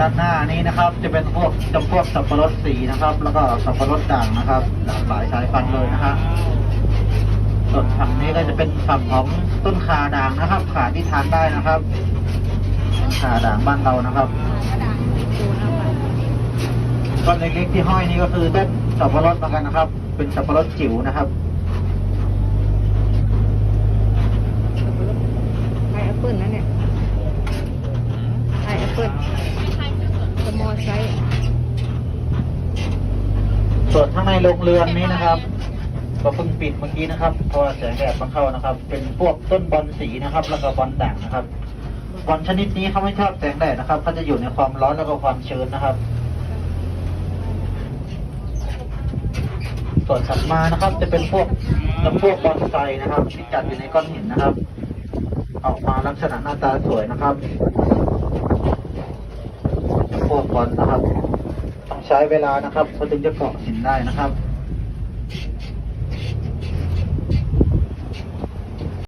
ด้านหน้านี้นะครับ จะเป็นพวกจำพวกสับปะรดสีนะครับ แล้วก็สับปะรดด่างนะครับหลากหลายสายพันธุ์เลยนะฮะส่วนฝั่งนี้ก็จะเป็นฝั่งของต้นขาด่างนะครับ ขาที่ทานได้นะครับต้นขาด่างบ้านเรานะครับต้นเล็กๆที่ห้อยนี่ก็คือต้นสับปะรดเหมือนกันนะครับ เป็นสับปะรดจิ๋วนะครับไอแอปเปิลนะเนี่ยไอแอปเปิล มอไซส์ส่วนข้างในโรงเรือนนี้นะครับก็เพิ่งปิดเมื่อกี้นะครับเพราะว่าแสงแดดมันเข้านะครับ เป็นพวกต้นบอลสีนะครับ แล้วก็บอลด่างนะครับบอลชนิดนี้เขาไม่ชอบแสงแดดนะครับเขาจะอยู่ในความร้อนแล้วก็ความชื้นนะครับ ส่วนถัดมานะครับ จะเป็นพวกจำพวกบอลไซนะครับที่จัดอยู่ในก้อนหินนะครับ ออกมาลักษณะหน้าตาสวยนะครับ ก่อนนะครับ ต้องใช้เวลานะครับเขาถึงจะเกาะหินได้นะครับ